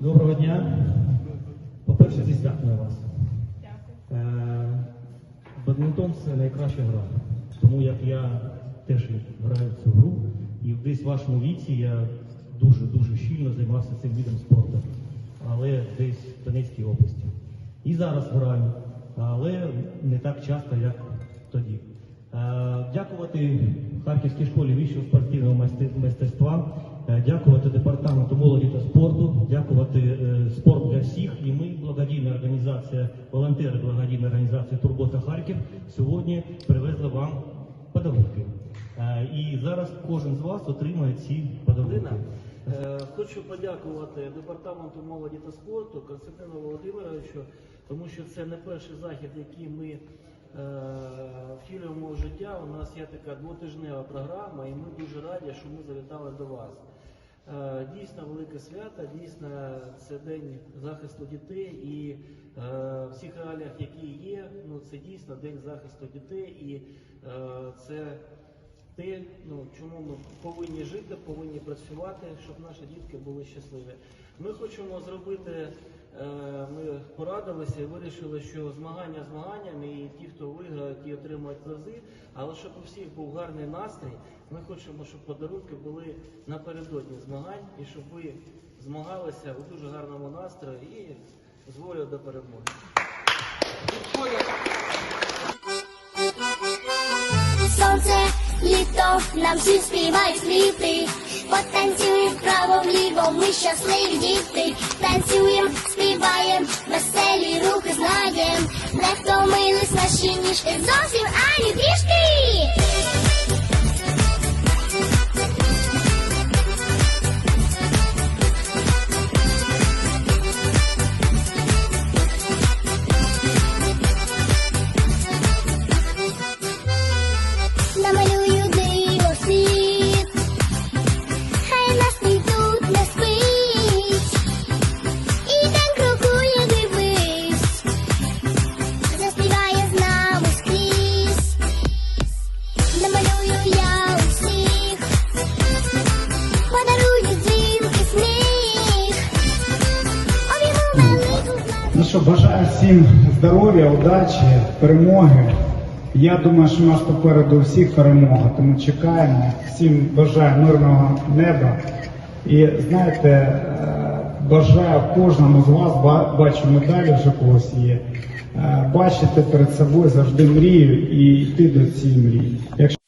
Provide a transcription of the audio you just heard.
Доброго дня. По-перше, зі святом вас. Дякую. Е, Бадмінтон це найкраща гра. Тому як я теж граю в цю гру, і десь в вашому віці я дуже-дуже щільно займався цим видом спорту, але десь в Донецькій області. І зараз граю, але не так часто, як тоді. Е, Дякувати Харківській школі вищого спортивного майстерства, е, дякувати департаменту молоді та спорту, дякувати е, спорт для всіх. І ми, благодійна організація, волонтери благодійної організації Турбота Харків, сьогодні привезли вам подарунки. Е, І зараз кожен з вас отримає ці подарунки. Е, хочу подякувати департаменту молоді та спорту Константину Володимировичу, тому що це не перший захід, який ми е, втілюємо в життя. У нас є така двотижнева програма, і ми дуже раді, що ми завітали до вас. Е, Дійсно велике свято, дійсно це день захисту дітей і е, в всіх реаліях, які є, ну це дійсно день захисту дітей, і е, це те, ну, чому ми повинні жити, повинні працювати, щоб наші дітки були щасливі. Ми хочемо зробити, е, ми порадилися і вирішили, що змагання змаганнями, і ті, хто виграє, ті отримують призи, але щоб у всіх був гарний настрій, ми хочемо, щоб подарунки були напередодні змагань і щоб ви змагалися у дуже гарному настрої і з волею до перемоги. Сонце, літо, нам всім співають сліти, Потанцюємо вправо лівом, ми щасливі діти. Танцюємо, співаємо, веселі рухи знаєм. Не втомились наші ніжки зовсім ані трішки. Бажаю всім здоров'я, удачі, перемоги. Я думаю, що у нас попереду всіх перемога, тому чекаємо. Всім бажаю мирного неба. І знаєте, е, бажаю кожному з вас, бачу медалі вже когось є, е, бачити перед собою завжди мрію і йти до цієї мрії. Якщо